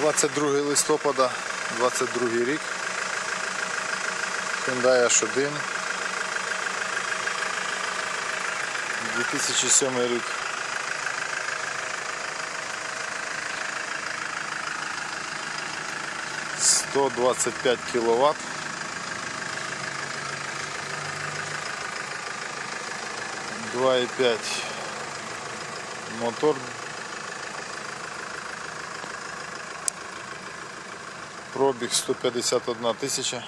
22 листопада, 22 рік. Hyundai H1. 2007 рік. Сто двадцять п'ять кіловат. Два і п'ять мотор Пробіг 151 тисяча.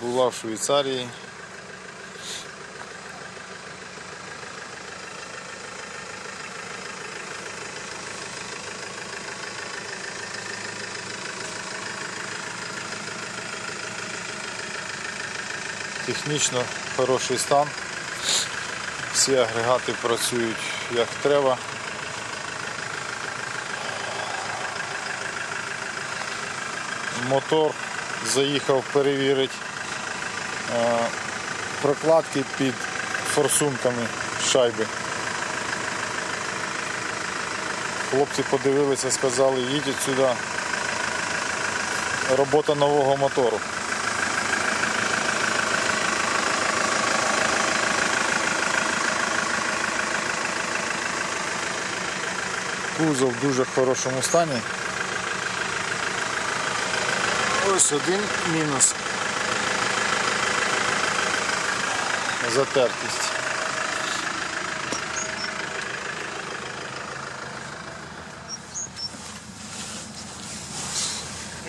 Була в Швейцарії. Технічно хороший стан. Всі агрегати працюють як треба. Мотор заїхав перевірити е, прокладки під форсунками шайби. Хлопці подивилися, сказали, їдіть сюди. Робота нового мотору. Кузов в дуже хорошому стані. Ось один мінус. Затертість.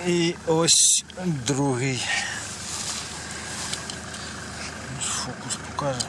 І ось другий. Фокус покаже.